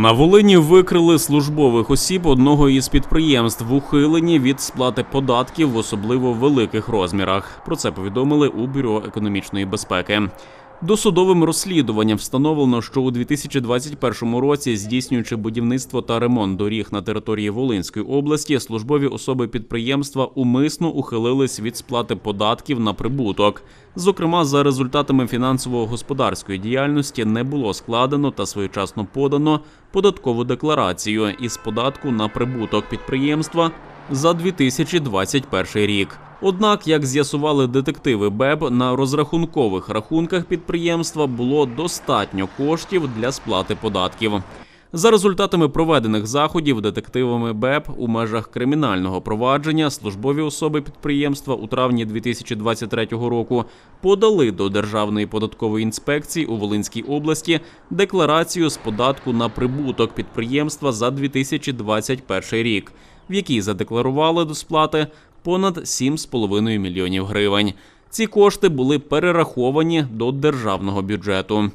На Волині викрили службових осіб одного із підприємств, ухилені від сплати податків в особливо великих розмірах. Про це повідомили у бюро економічної безпеки. Досудовим розслідуванням встановлено, що у 2021 році, здійснюючи будівництво та ремонт доріг на території Волинської області, службові особи підприємства умисно ухилились від сплати податків на прибуток. Зокрема, за результатами фінансово-господарської діяльності не було складено та своєчасно подано податкову декларацію із податку на прибуток підприємства за 2021 рік. Однак, як з'ясували детективи БЕБ, на розрахункових рахунках підприємства було достатньо коштів для сплати податків. За результатами проведених заходів детективами БЕП у межах кримінального провадження службові особи підприємства у травні 2023 року подали до Державної податкової інспекції у Волинській області декларацію з податку на прибуток підприємства за 2021 рік, в якій задекларували до сплати понад 7,5 мільйонів гривень. Ці кошти були перераховані до державного бюджету.